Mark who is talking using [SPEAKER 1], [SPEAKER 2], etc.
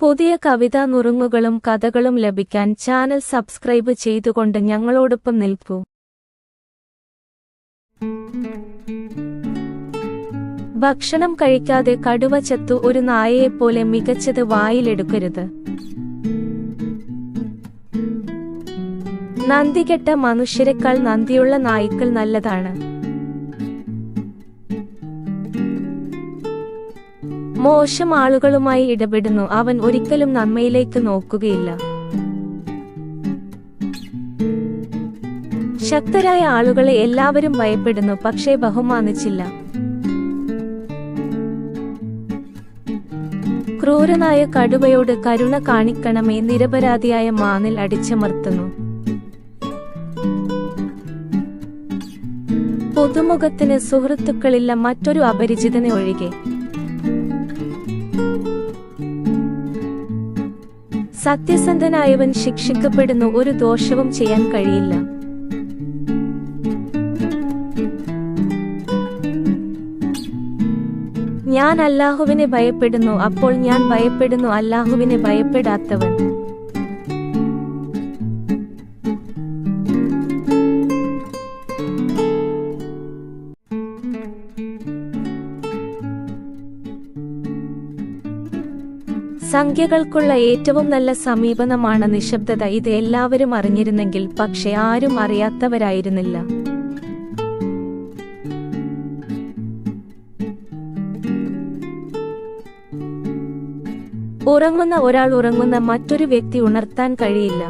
[SPEAKER 1] പുതിയ കവിതാ നുറുങ്ങുകളും കഥകളും ലഭിക്കാൻ ചാനൽ സബ്സ്ക്രൈബ് ചെയ്തുകൊണ്ട് ഞങ്ങളോടൊപ്പം നിൽക്കൂ. ഭക്ഷണം കഴിക്കാതെ കടുവ ചത്തു ഒരു നായയെപ്പോലെ മികച്ചത് വായിലെടുക്കരുത്. നന്ദികെട്ട മനുഷ്യരെക്കാൾ നന്ദിയുള്ള നായ്ക്കൾ നല്ലതാണ്. മോശം ആളുകളുമായി ഇടപെടുന്നു. അവൻ ഒരിക്കലും നന്മയിലേക്ക് നോക്കുകയില്ല. ശക്തരായ ആളുകളെ എല്ലാവരും ഭയപ്പെടുന്നു പക്ഷേ ബഹുമാനിച്ചില്ല. ക്രൂരനായ കടുവയോട് കരുണ കാണിക്കണമേ നിരപരാധിയായ മാനിൽ അടിച്ചമർത്തുന്നു. പുതുമുഖത്തിന് സുഹൃത്തുക്കളില്ല മറ്റൊരു അപരിചിതനെ ഒഴികെ. സത്യസന്ധനായവൻ ശിക്ഷിക്കപ്പെടുന്നു ഒരു ദോഷവും ചെയ്യാൻ കഴിയില്ല. ഞാൻ അല്ലാഹുവിനെ ഭയപ്പെടുന്നു അപ്പോൾ ഞാൻ ഭയപ്പെടുന്നു അല്ലാഹുവിനെ ഭയപ്പെടാത്തവൻ. സംഖ്യകൾക്കുള്ള ഏറ്റവും നല്ല സമീപനമാണ് നിശബ്ദത. ഇത് എല്ലാവരും അറിഞ്ഞിരുന്നെങ്കിൽ പക്ഷെ ആരും അറിയാത്തവരായിരുന്നില്ല. ഉറങ്ങുന്ന ഒരാൾ ഉറങ്ങുന്ന മറ്റൊരു വ്യക്തി ഉണർത്താൻ കഴിയില്ല.